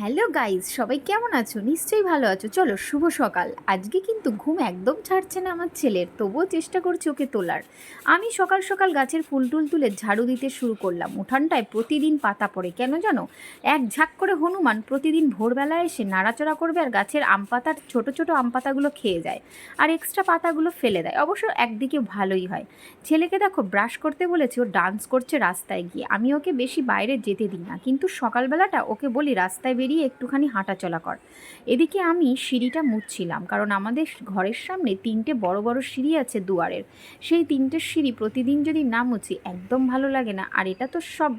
Hello guys সবাই কেমন আছো? নিশ্চয়ই ভালো আছো। চলো, শুভ সকাল। আজকে কিন্তু ঘুম একদম ছাড়ছে না আমার ছেলের, তবুও চেষ্টা করছি ওকে তোলার। আমি সকাল সকাল গাছের ফুল টুল তুলে ঝাড়ু দিতে শুরু করলাম। উঠানটায় প্রতিদিন পাতা পড়ে। কেন জানো? এক ঝাঁক করে হনুমান প্রতিদিন ভোরবেলা এসে নাড়াচড়া করবে আর গাছের আম পাতার, ছোটো ছোটো আম পাতাগুলো খেয়ে যায় আর এক্সট্রা পাতাগুলো ফেলে দেয়। অবশ্য একদিকে ভালোই হয়। ছেলেকে দেখো ব্রাশ করতে বলেছে, ও ডান্স করছে রাস্তায় গিয়ে। আমি ওকে বেশি বাইরে যেতে দিই না। কিন্তু সকালবেলাটা ওকে বলি, রাস্তায় বেরিয়ে একটুখানি হাঁটাচলা কর। এদিকে আমি সিঁড়িটা মুছছিলাম, কারণ আমাদের ঘরের সামনে তিনটে বড় বড় সিঁড়ি আছে দুয়ারের। সেই তিনটে সিঁড়ি প্রতিদিন যদি না মুছি, একদম ভালো লাগে না। আর এটা তো সব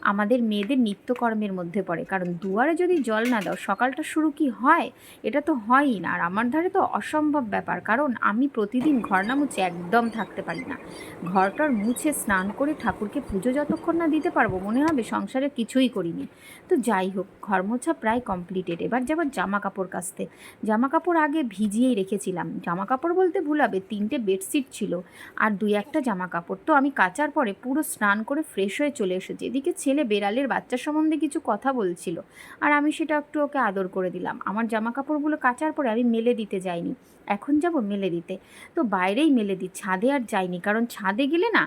আমাদের মেয়েদের নিত্যকর্মের মধ্যে পড়ে। কারণ দুয়ারে যদি জল না দাও, সকালটা শুরু কি হয়? এটা তো হয়ই না। আর আমার ধারে তো অসম্ভব ব্যাপার। কারণ আমি প্রতিদিন ঘর না মুছে একদম থাকতে পারি না। ঘরটার মুছে স্নান করে ঠাকুরকে পুজো যতক্ষণ না দিতে পারব, মনে হবে সংসারে কিছুই করিনি। তো যাই হোক ঘর মোছা প্রায় কমপ্লিটেড। এবার যাবার জামা কাপড় কাচতে। জামা কাপড় আগে ভিজিয়েই রেখেছিলাম। জামা কাপড় বলতে ভুলাবে তিনটে বেডশিট ছিল। আর দুই একটা জামা কাপড় তো আমি কাচার পরে পুরো স্নান করে ফ্রেশ হয়ে চলে এসেছি। এদিকে ছেলে বেড়ালের বাচ্চা সম্বন্ধে কিছু কথা বলছিল। আর আমি সেটা একটু ওকে আদর করে দিলাম। আমার জামা কাপড়গুলো কাচার পরে আমি মেলে দিতে যাইনি। এখন যাব মেলে দিতে। তো বাইরেই মেলে দিই ছাদে আর যাইনি। কারণ ছাদে গেলে না,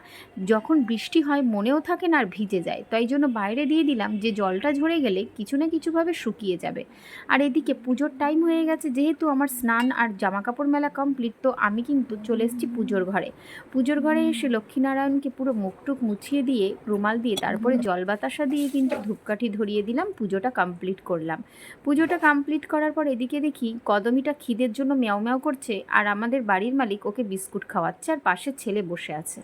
যখন বৃষ্টি হয় মনেও থাকে না আর ভিজে যায়। তাই জন্য বাইরে দিয়ে দিলাম যে জলটা ঝরে গেলে কিছু না কিছুভাবে শুকিয়ে যাবে। আর এদিকে পুজোর টাইম হয়ে গেছে। যেহেতু আমার স্নান আর জামা কাপড় মেলা কমপ্লিট তো আমি কিন্তু চলে এসেছি পুজোর ঘরে। পুজোর ঘরে এসে লক্ষ্মীনারায়ণকে পুরো মুখটুক মুছিয়ে দিয়ে, রুমাল দিয়ে তারপরে জল বাতাসা দিয়ে কিন্তু ধূপকাঠি ধরিয়ে দিলাম, পুজোটা কমপ্লিট করলাম। পুজোটা কমপ্লিট করার পর এদিকে দেখি কদমিটা খিদের জন্য ম্যাও ম্যাও করছে, আর আমাদের বাড়ির মালিক ওকে বিস্কুট খাওয়াচ্ছে, আর পাশে ছেলে বসে আছে।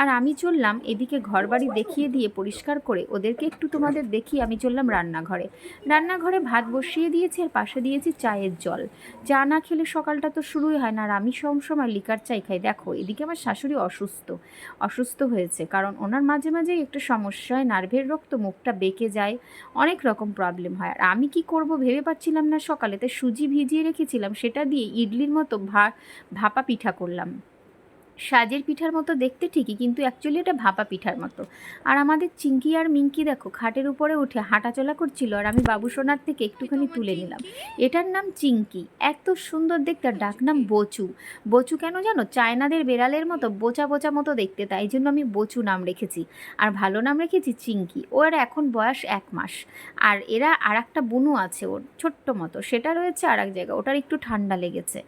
আর আমি চললাম এদিকে ঘর বাড়ি দেখিয়ে দিয়ে পরিষ্কার করে ওদেরকে একটু তোমাদের দেখি, আমি চললাম রান্নাঘরে। রান্নাঘরে ভাত বসিয়ে দিয়েছি, আর পাশে দিয়েছি চায়ের জল। চা না খেলে সকালটা তো শুরুই হয় না, আর আমি সব সময় লিকার চাই খাই। দেখো, এদিকে আমার শাশুড়ি অসুস্থ অসুস্থ হয়েছে, কারণ ওনার মাঝে মাঝে একটু সমস্যা হয় নার্ভের রক্ত মুখটা বেঁকে যায়, অনেক রকম প্রবলেম হয়। আর আমি কি করব ভেবে পাচ্ছিলাম না সকালে, তাই সুজি ভিজিয়ে রেখেছিলাম, সেটা দিয়ে ইডলির মতো ভা, ভাপা পিঠা করলাম। সাজের পিঠার মতো দেখতে ঠিকই, কিন্তু অ্যাকচুয়ালি এটা ভাপা পিঠার মতো। আর আমাদের চিঙ্কি আর মিঙ্কি দেখো, খাটের উপরে উঠে হাঁটাচলা করছিল আর আমি বাবু সোনার থেকে একটুখানি তুলে নিলাম। এটার নাম চিঙ্কি এত সুন্দর দেখতে আর ডাক নাম বচু। বচু কেন জানো? চায়নাদের বেড়ালের মতো বোচা বোচা মতো দেখতে, তাই জন্য আমি বচু নাম রেখেছি। আর ভালো নাম রেখেছি চিঙ্কি ওর এখন বয়স এক মাস। আর এরা আর একটা বুনু আছে ওর, ছোট্ট মতো। সেটা রয়েছে আর এক জায়গায়। ওটার একটু ঠান্ডা লেগেছে।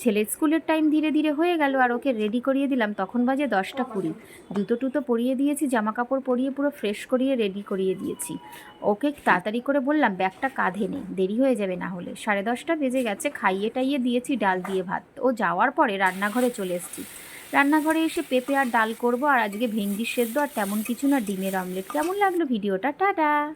ছেলের স্কুলের টাইম ধীরে ধীরে হয়ে গেল আর ওকে রেডি করিয়ে দিলাম, তখন বাজে দশটা কুড়ি। জুতো টুতো পরিয়ে দিয়েছি জামা কাপড় পরিয়ে পুরো ফ্রেশ করিয়ে রেডি করিয়ে দিয়েছি। ওকে তাড়াতাড়ি করে বললাম, ব্যাগটা কাঁধে নেই দেরি হয়ে যাবে না হলে। সাড়ে দশটা বেজে গেছে, খাইয়ে টাইয়ে দিয়েছি ডাল দিয়ে ভাত। ও যাওয়ার পরে রান্নাঘরে চলে এসেছি। রান্নাঘরে এসে পেঁপে আর ডাল করব, আর আজকে ভেন্ডি সেদ্ধ আর তেমন কিছু না, ডিমের অমলেট। কেমন লাগল ভিডিওটা? টাটা!